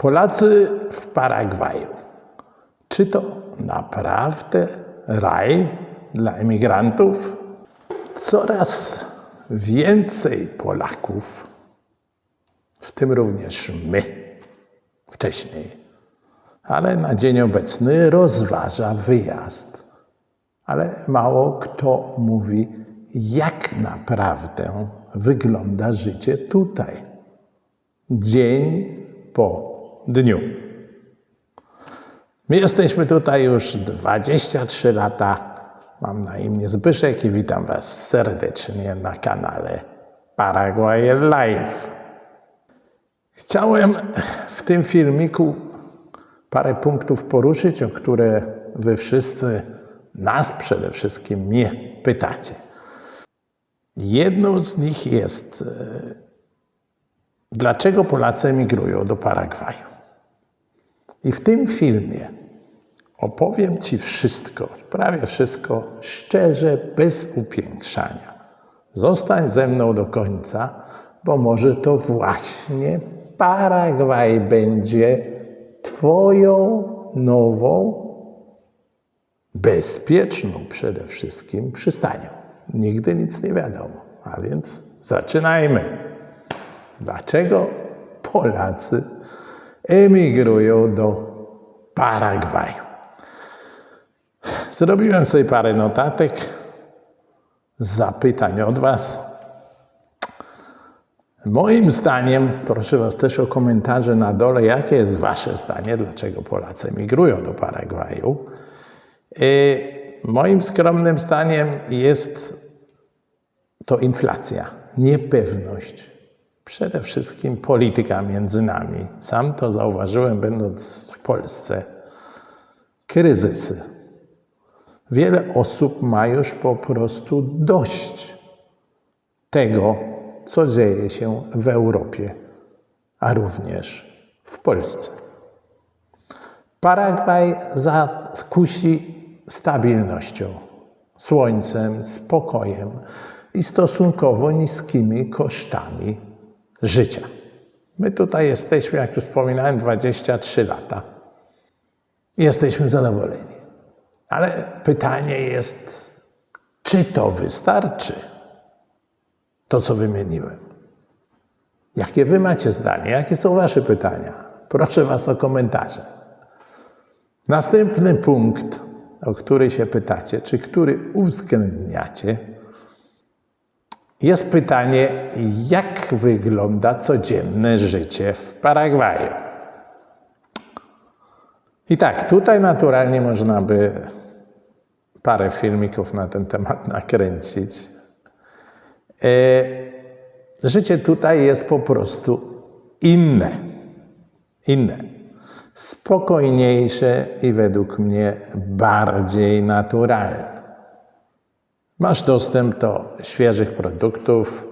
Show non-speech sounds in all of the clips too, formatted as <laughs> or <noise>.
Polacy w Paragwaju. Czy to naprawdę raj dla emigrantów? Coraz więcej Polaków, w tym również my, wcześniej, ale na dzień obecny rozważa wyjazd. Ale mało kto mówi, jak naprawdę wygląda życie tutaj, dzień po dniu. My jesteśmy tutaj już 23 lata. Mam na imię Zbyszek i witam Was serdecznie na kanale Paraguay Live. Chciałem w tym filmiku parę punktów poruszyć, o które Wy wszyscy, nas przede wszystkim, mnie pytacie. Jedną z nich jest, e, dlaczego Polacy emigrują do Paragwaju. I w tym filmie opowiem Ci wszystko, prawie wszystko, szczerze, bez upiększania. Zostań ze mną do końca, bo może to właśnie Paragwaj będzie Twoją nową, bezpieczną przede wszystkim przystanią. Nigdy nic nie wiadomo. A więc zaczynajmy. Dlaczego Polacy emigrują do Paragwaju? Zrobiłem sobie parę notatek, zapytań od Was. Moim zdaniem, proszę Was też o komentarze na dole, jakie jest Wasze zdanie, dlaczego Polacy emigrują do Paragwaju. Y, Moim skromnym zdaniem jest to inflacja, niepewność, przede wszystkim polityka między nami. Sam to zauważyłem, będąc w Polsce. Kryzysy. Wiele osób ma już po prostu dość tego, co dzieje się w Europie, a również w Polsce. Paragwaj zakusi stabilnością, słońcem, spokojem i stosunkowo niskimi kosztami życia. My tutaj jesteśmy, jak już wspominałem, 23 lata. Jesteśmy zadowoleni. Ale pytanie jest, czy to wystarczy? To, co wymieniłem. Jakie wy macie zdanie? Jakie są wasze pytania? Proszę was o komentarze. Następny punkt, o który się pytacie, czy który uwzględniacie, jest pytanie, jak wygląda codzienne życie w Paragwaju. I tak, tutaj naturalnie można by parę filmików na ten temat nakręcić. E, Życie tutaj jest po prostu inne. Inne. Spokojniejsze i według mnie bardziej naturalne. Masz dostęp do świeżych produktów.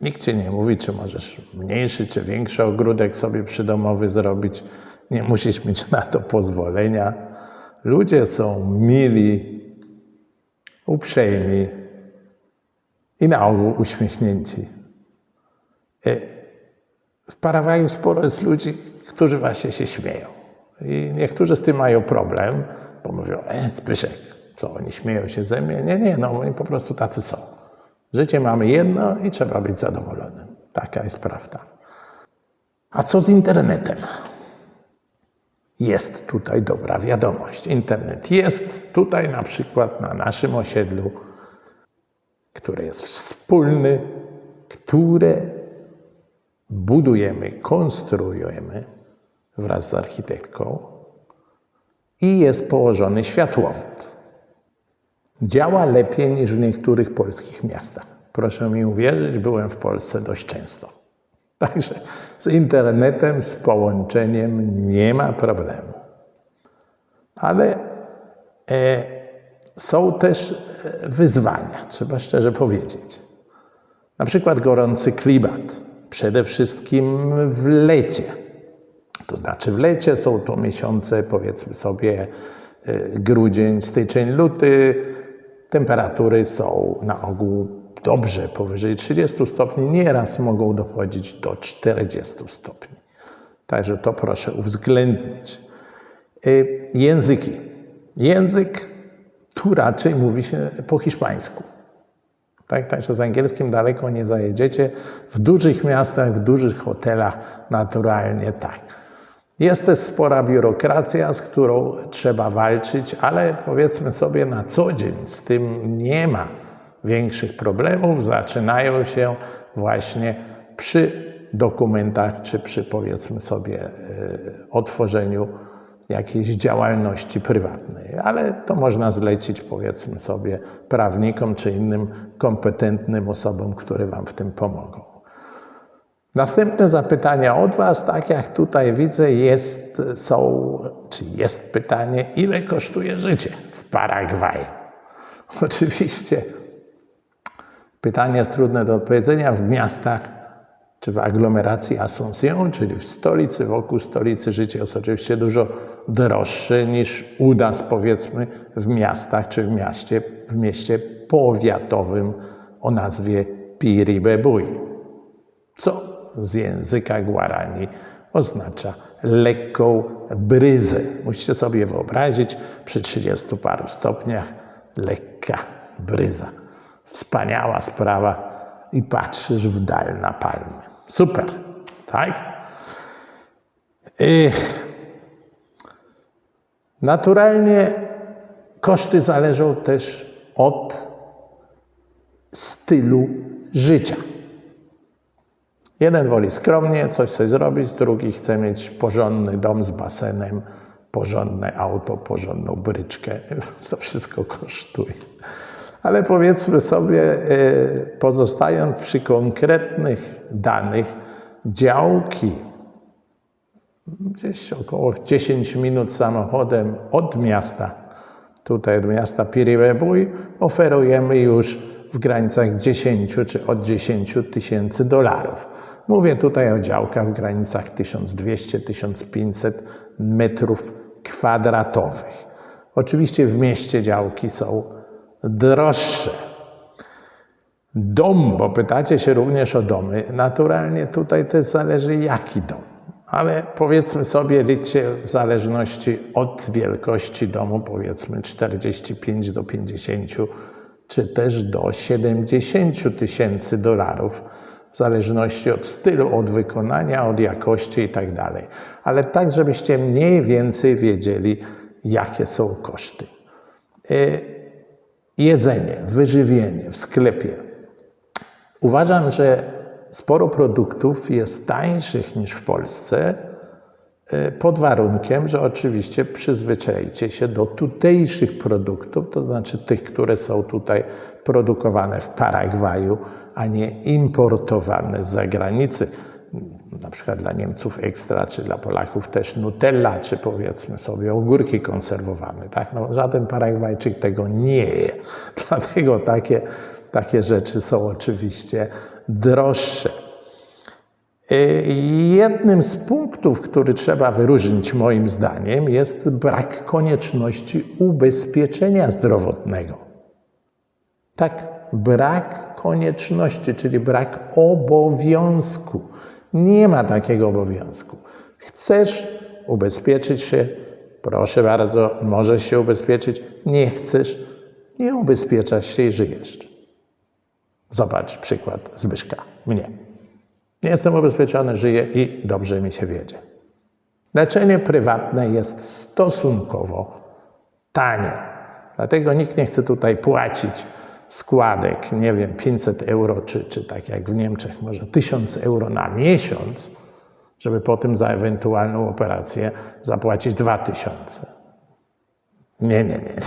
Nikt ci nie mówi, czy możesz mniejszy czy większy ogródek sobie przydomowy zrobić. Nie musisz mieć na to pozwolenia. Ludzie są mili, uprzejmi i na ogół uśmiechnięci. E, W Paragwaju sporo jest ludzi, którzy właśnie się śmieją. I niektórzy z tym mają problem, bo mówią, e, Zbyszek, co oni śmieją się ze mnie? Nie, nie, no oni po prostu tacy są. Życie mamy jedno i trzeba być zadowolonym. Taka jest prawda. A co z internetem? Jest tutaj dobra wiadomość. Internet jest tutaj na przykład na naszym osiedlu, które jest wspólny, które budujemy, konstruujemy wraz z architektką i jest położony światłowód. Działa lepiej niż w niektórych polskich miastach. Proszę mi uwierzyć, byłem w Polsce dość często. <laughs> Także z internetem, z połączeniem nie ma problemu. Ale e, są też e, wyzwania, trzeba szczerze powiedzieć. Na przykład gorący klimat, przede wszystkim w lecie. To znaczy w lecie są to miesiące, powiedzmy sobie, e, grudzień, styczeń, luty. Temperatury są na ogół dobrze powyżej 30 stopni, nieraz mogą dochodzić do 40 stopni. Także to proszę uwzględnić. Y, Języki. Język tu raczej mówi się po hiszpańsku. Tak, także z angielskim daleko nie zajedziecie. W dużych miastach, w dużych hotelach naturalnie tak. Jest też spora biurokracja, z którą trzeba walczyć, ale powiedzmy sobie na co dzień z tym nie ma większych problemów. Zaczynają się właśnie przy dokumentach, czy przy powiedzmy sobie e, otworzeniu jakiejś działalności prywatnej, ale to można zlecić powiedzmy sobie prawnikom czy innym kompetentnym osobom, które Wam w tym pomogą. Następne zapytania od Was, tak jak tutaj widzę, jest, są, czy jest pytanie, ile kosztuje życie w Paragwaju? <laughs> Oczywiście pytanie jest trudne do odpowiedzenia w miastach czy w aglomeracji Asunción, czyli w stolicy, wokół stolicy życie jest oczywiście dużo droższe niż u nas, powiedzmy, w miastach czy w mieście, w mieście powiatowym o nazwie Piribebuy, co z języka Guarani oznacza lekką bryzę. Musicie sobie wyobrazić przy 30 paru stopniach lekka bryza. Wspaniała sprawa i patrzysz w dal na palmy. Super, tak? I naturalnie koszty zależą też od stylu życia. Jeden woli skromnie coś sobie zrobić, drugi chce mieć porządny dom z basenem, porządne auto, porządną bryczkę. <laughs> To wszystko kosztuje. Ale powiedzmy sobie, e, pozostając przy konkretnych danych, działki gdzieś około 10 minut samochodem od miasta, tutaj od miasta Piribebuy, oferujemy już w granicach 10 czy od 10 tysięcy dolarów. Mówię tutaj o działkach w granicach 1200-1500 metrów kwadratowych. Oczywiście w mieście działki są droższe. Dom, bo pytacie się również o domy, naturalnie tutaj też zależy jaki dom. Ale powiedzmy sobie, liczcie w zależności od wielkości domu, powiedzmy 45 do 50, czy też do 70 tysięcy dolarów, w zależności od stylu, od wykonania, od jakości i tak dalej. Ale tak, żebyście mniej więcej wiedzieli, jakie są koszty. Y, jedzenie, wyżywienie w sklepie. Uważam, że sporo produktów jest tańszych niż w Polsce, e, pod warunkiem, że oczywiście przyzwyczajcie się do tutejszych produktów, to znaczy tych, które są tutaj produkowane w Paragwaju, a nie importowane z zagranicy na przykład dla Niemców ekstra, czy dla Polaków też Nutella, czy powiedzmy sobie ogórki konserwowane. Tak? No, żaden Paragwajczyk tego nie je. <laughs> Dlatego takie, takie rzeczy są oczywiście droższe. Y, jednym z punktów, który trzeba wyróżnić moim zdaniem, jest brak konieczności ubezpieczenia zdrowotnego. Tak, brak konieczności, czyli brak obowiązku nie ma takiego obowiązku. Chcesz ubezpieczyć się? Proszę bardzo, możesz się ubezpieczyć. Nie chcesz? Nie ubezpieczasz się i żyjesz. Zobacz przykład Zbyszka, mnie. Nie jestem ubezpieczony, żyję i dobrze mi się wiedzie. Leczenie prywatne jest stosunkowo tanie. Dlatego nikt nie chce tutaj płacić składek, nie wiem, 500 euro, czy, czy tak jak w Niemczech, może 1000 euro na miesiąc, żeby potem za ewentualną operację zapłacić 2000. Nie, nie, nie.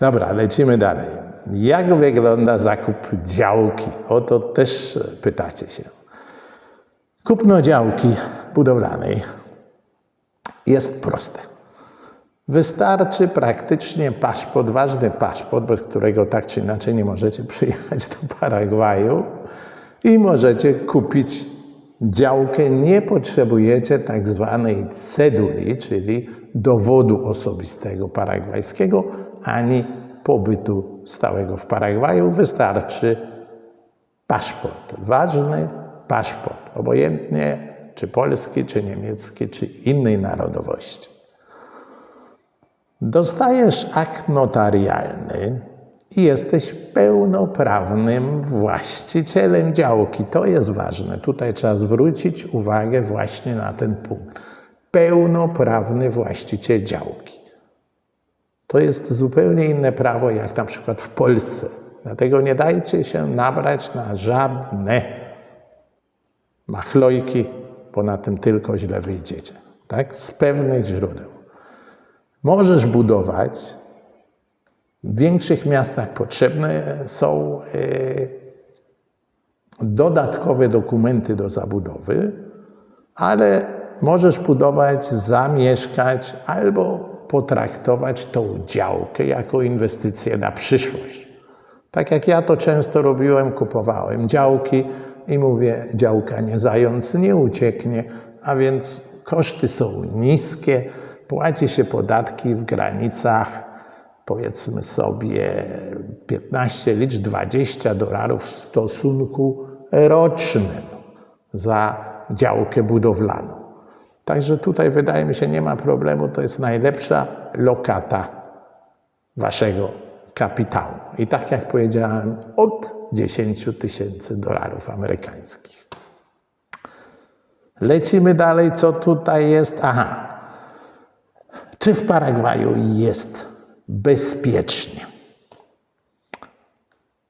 Dobra, lecimy dalej. Jak wygląda zakup działki? O to też pytacie się. Kupno działki budowlanej jest proste. Wystarczy praktycznie paszport, ważny paszport, bez którego tak czy inaczej nie możecie przyjechać do Paragwaju i możecie kupić działkę. Nie potrzebujecie tak zwanej ceduli, czyli dowodu osobistego paragwajskiego, ani pobytu stałego w Paragwaju. Wystarczy paszport, ważny paszport, obojętnie czy polskiej, czy niemieckiej, czy innej narodowości. Dostajesz akt notarialny i jesteś pełnoprawnym właścicielem działki. To jest ważne. Tutaj trzeba zwrócić uwagę właśnie na ten punkt. Pełnoprawny właściciel działki. To jest zupełnie inne prawo, jak na przykład w Polsce. Dlatego nie dajcie się nabrać na żadne machlojki, bo na tym tylko źle wyjdziecie. Tak? Z pewnych źródeł. Możesz budować. W większych miastach potrzebne są e, dodatkowe dokumenty do zabudowy, ale możesz budować, zamieszkać albo potraktować tą działkę jako inwestycję na przyszłość. Tak jak ja to często robiłem, kupowałem działki i mówię, działka nie zając, nie ucieknie, a więc koszty są niskie, płaci się podatki w granicach powiedzmy sobie 15 licz 20 dolarów w stosunku rocznym za działkę budowlaną. Także tutaj wydaje mi się nie ma problemu, to jest najlepsza lokata waszego kapitału. I tak jak powiedziałem, od 10 tysięcy dolarów amerykańskich. Lecimy dalej, co tutaj jest? Aha. Czy w Paragwaju jest bezpiecznie?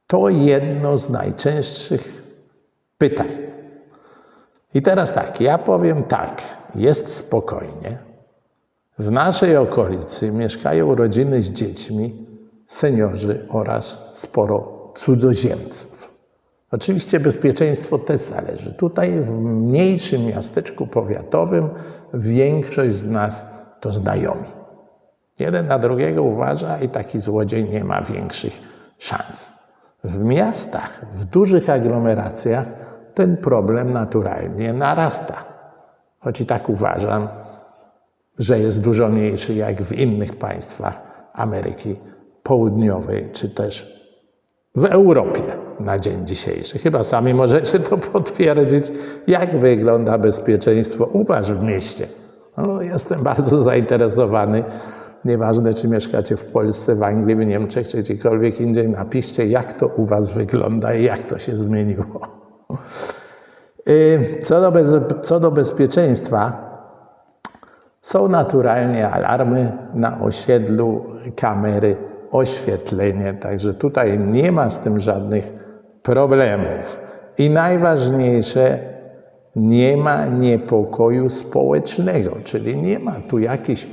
To jedno z najczęstszych pytań. I teraz tak, ja powiem tak, jest spokojnie. W naszej okolicy mieszkają rodziny z dziećmi, seniorzy oraz sporo cudzoziemców. Oczywiście bezpieczeństwo też zależy. Tutaj w mniejszym miasteczku powiatowym większość z nas to znajomi. Jeden na drugiego uważa i taki złodziej nie ma większych szans. W miastach, w dużych aglomeracjach ten problem naturalnie narasta. Choć i tak uważam, że jest dużo mniejszy jak w innych państwach Ameryki Południowej czy też w Europie na dzień dzisiejszy. Chyba sami możecie to <laughs> potwierdzić, jak wygląda bezpieczeństwo u Was w mieście. No, jestem <laughs> bardzo zainteresowany. Nieważne, czy mieszkacie w Polsce, w Anglii, w Niemczech, czy gdziekolwiek indziej, napiszcie, jak to u Was wygląda i jak to się zmieniło. Y, Co do, bez, co do bezpieczeństwa, są naturalnie alarmy na osiedlu, kamery, oświetlenie, także tutaj nie ma z tym żadnych problemów. I najważniejsze, nie ma niepokoju społecznego, czyli nie ma tu jakichś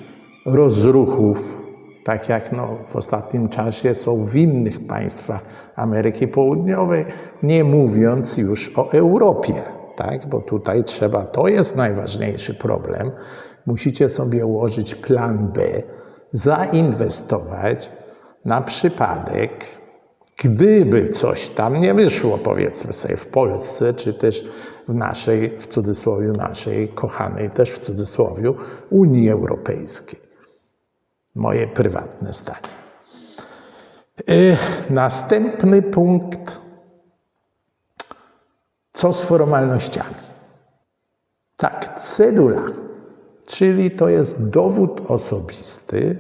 rozruchów, tak jak no, w ostatnim czasie są w innych państwach Ameryki Południowej, nie mówiąc już o Europie, tak? bo tutaj trzeba, to jest najważniejszy problem. Musicie sobie ułożyć plan B, zainwestować na przypadek, gdyby coś tam nie wyszło, powiedzmy sobie w Polsce, czy też w naszej, w cudzysłowie naszej, kochanej też w cudzysłowie Unii Europejskiej. Moje prywatne zdanie. Y, Następny punkt. Co z formalnościami? Tak, cedula, czyli to jest dowód osobisty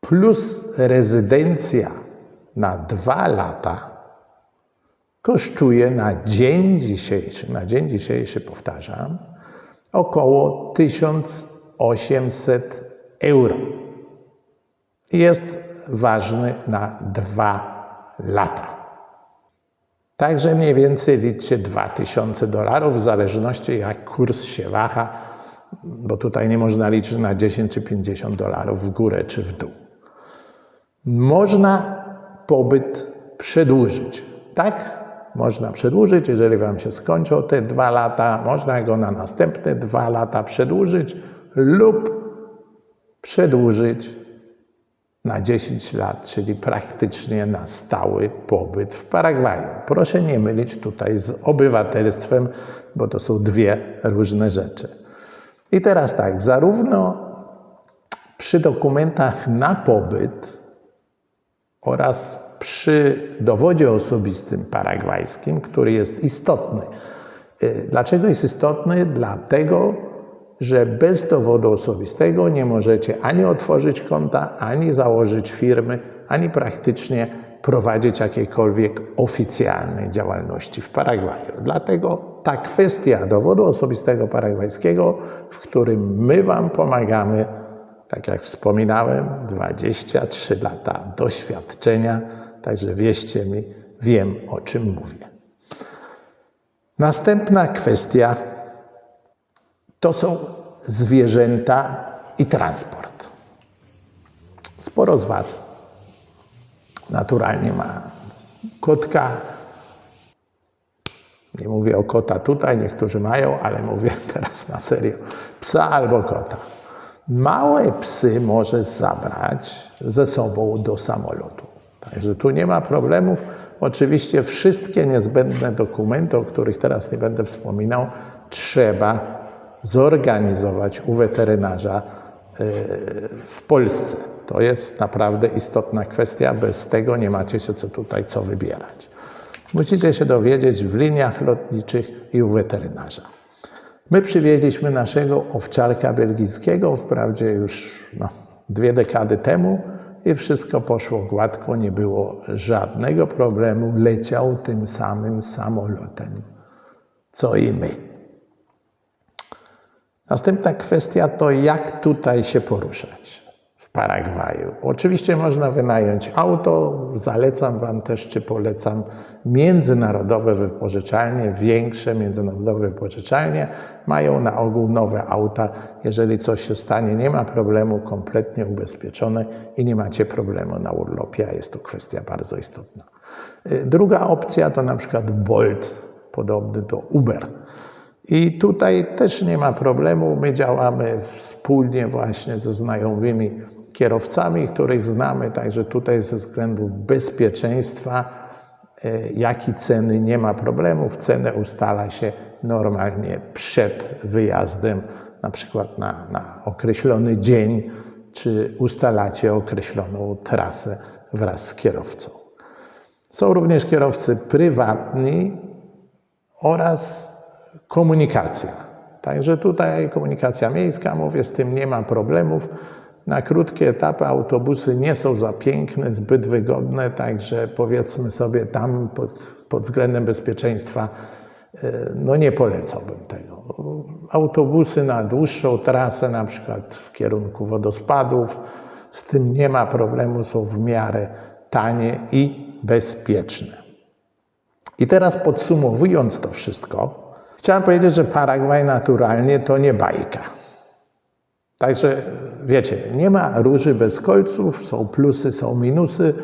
plus rezydencja na dwa lata kosztuje na dzień dzisiejszy, na dzień dzisiejszy powtarzam, około 1800 euro. Jest ważny na dwa lata. Także mniej więcej liczcie 2000 dolarów, w zależności jak kurs się waha, bo tutaj nie można liczyć na 10 czy 50 dolarów w górę czy w dół. Można pobyt przedłużyć. Tak? Można przedłużyć, jeżeli Wam się skończą te dwa lata, można go na następne dwa lata przedłużyć lub przedłużyć na 10 lat, czyli praktycznie na stały pobyt w Paragwaju. Proszę nie mylić tutaj z obywatelstwem, bo to są dwie różne rzeczy. I teraz tak, zarówno przy dokumentach na pobyt oraz przy dowodzie osobistym paragwajskim, który jest istotny Y, Dlaczego jest istotny? Dlatego, że bez dowodu osobistego nie możecie ani otworzyć konta, ani założyć firmy, ani praktycznie prowadzić jakiejkolwiek oficjalnej działalności w Paragwaju. Dlatego ta kwestia dowodu osobistego paragwajskiego, w którym my Wam pomagamy, tak jak wspominałem, 23 lata doświadczenia, także wierzcie mi, wiem o czym mówię. Następna kwestia to są zwierzęta i transport. Sporo z Was naturalnie ma kotka. Nie mówię o kota tutaj, niektórzy mają, ale mówię <laughs> teraz na serio. Psa albo kota. Małe psy możesz zabrać ze sobą do samolotu. Także tu nie ma problemów. Oczywiście wszystkie niezbędne dokumenty, o których teraz nie będę wspominał, trzeba zorganizować u weterynarza yy, w Polsce. To jest naprawdę istotna kwestia. Bez tego nie macie się co tutaj co wybierać. Musicie się dowiedzieć w liniach lotniczych i u weterynarza. My przywieźliśmy naszego owczarka belgijskiego, wprawdzie już no, dwie dekady temu i wszystko poszło gładko, nie było żadnego problemu. Leciał tym samym samolotem, co i my. Następna kwestia to, jak tutaj się poruszać Paragwaju. Oczywiście można wynająć auto. Zalecam Wam też, czy polecam międzynarodowe wypożyczalnie. Większe międzynarodowe wypożyczalnie mają na ogół nowe auta. Jeżeli coś się stanie, nie ma problemu, kompletnie ubezpieczone i nie macie problemu na urlopie, a jest to kwestia bardzo istotna. Druga opcja to na przykład Bolt, podobny do Uber. I tutaj też nie ma problemu. My działamy wspólnie właśnie ze znajomymi kierowcami, których znamy, także tutaj ze względów bezpieczeństwa, e, jak i ceny nie ma problemów. Cenę ustala się normalnie przed wyjazdem, na przykład na, na określony dzień, czy ustalacie określoną trasę wraz z kierowcą. Są również kierowcy prywatni oraz komunikacja. Także tutaj komunikacja miejska, mówię, z tym nie ma problemów. Na krótkie etapy autobusy nie są za piękne, zbyt wygodne, także powiedzmy sobie tam pod, pod względem bezpieczeństwa no nie polecałbym tego. Autobusy na dłuższą trasę, na przykład w kierunku wodospadów, z tym nie ma problemu, są w miarę tanie i bezpieczne. I teraz podsumowując to wszystko, chciałem powiedzieć, że Paragwaj naturalnie to nie bajka. Także wiecie, nie ma róży bez kolców, są plusy, są minusy.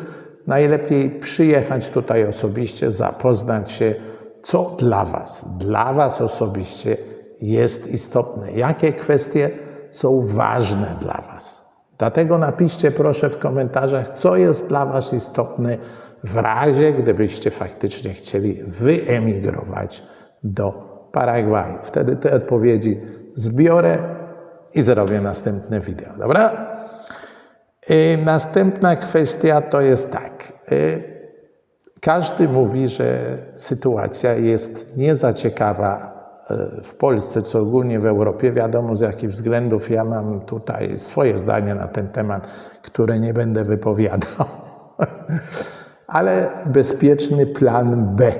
Najlepiej przyjechać tutaj osobiście, zapoznać się, co dla Was, dla Was osobiście jest istotne, jakie kwestie są ważne dla Was. Dlatego napiszcie proszę w komentarzach, co jest dla Was istotne w razie, gdybyście faktycznie chcieli wyemigrować do Paragwaju. Wtedy te odpowiedzi zbiorę i zrobię następne wideo. Dobra? I następna kwestia to jest tak. Każdy mówi, że sytuacja jest nie za ciekawa w Polsce, co ogólnie w Europie. Wiadomo z jakich względów. Ja mam tutaj swoje zdanie na ten temat, które nie będę wypowiadał. <laughs> Ale bezpieczny plan B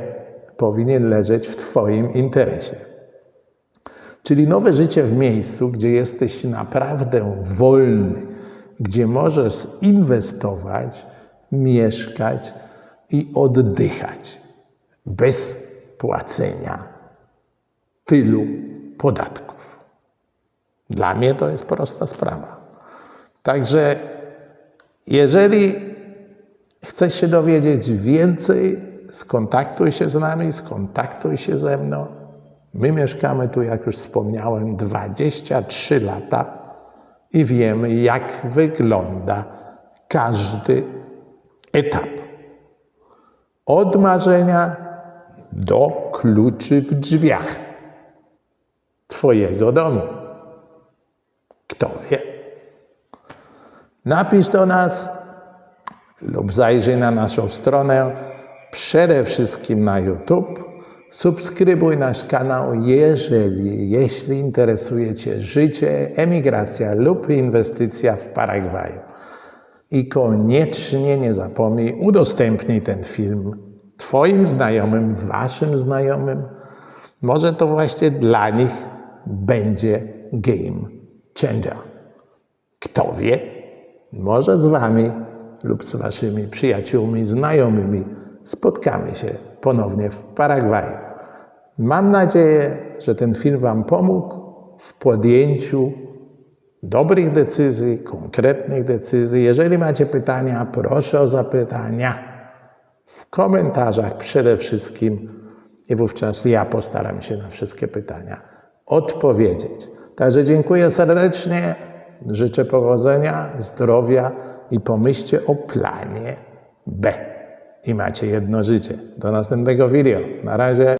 powinien leżeć w Twoim interesie. Czyli nowe życie w miejscu, gdzie jesteś naprawdę wolny, gdzie możesz inwestować, mieszkać i oddychać bez płacenia tylu podatków. Dla mnie to jest prosta sprawa. Także jeżeli chcesz się dowiedzieć więcej, skontaktuj się z nami, skontaktuj się ze mną. My mieszkamy tu, jak już wspomniałem, 23 lata i wiemy, jak wygląda każdy etap. Od marzenia do kluczy w drzwiach Twojego domu. Kto wie? Napisz do nas lub zajrzyj na naszą stronę, przede wszystkim na YouTube Subskrybuj nasz kanał, jeżeli, jeśli interesuje Cię życie, emigracja lub inwestycja w Paragwaju. I koniecznie nie zapomnij, udostępnij ten film Twoim znajomym, Waszym znajomym. Może to właśnie dla nich będzie game changer. Kto wie, może z Wami lub z Waszymi przyjaciółmi, znajomymi spotkamy się ponownie w Paragwaju. Mam nadzieję, że ten film Wam pomógł w podjęciu dobrych decyzji, konkretnych decyzji. Jeżeli macie pytania, proszę o zapytania w komentarzach przede wszystkim i wówczas ja postaram się na wszystkie pytania odpowiedzieć. Także dziękuję serdecznie, życzę powodzenia, zdrowia i pomyślcie o planie B. I macie jedno życie. Do następnego wideo. Na razie.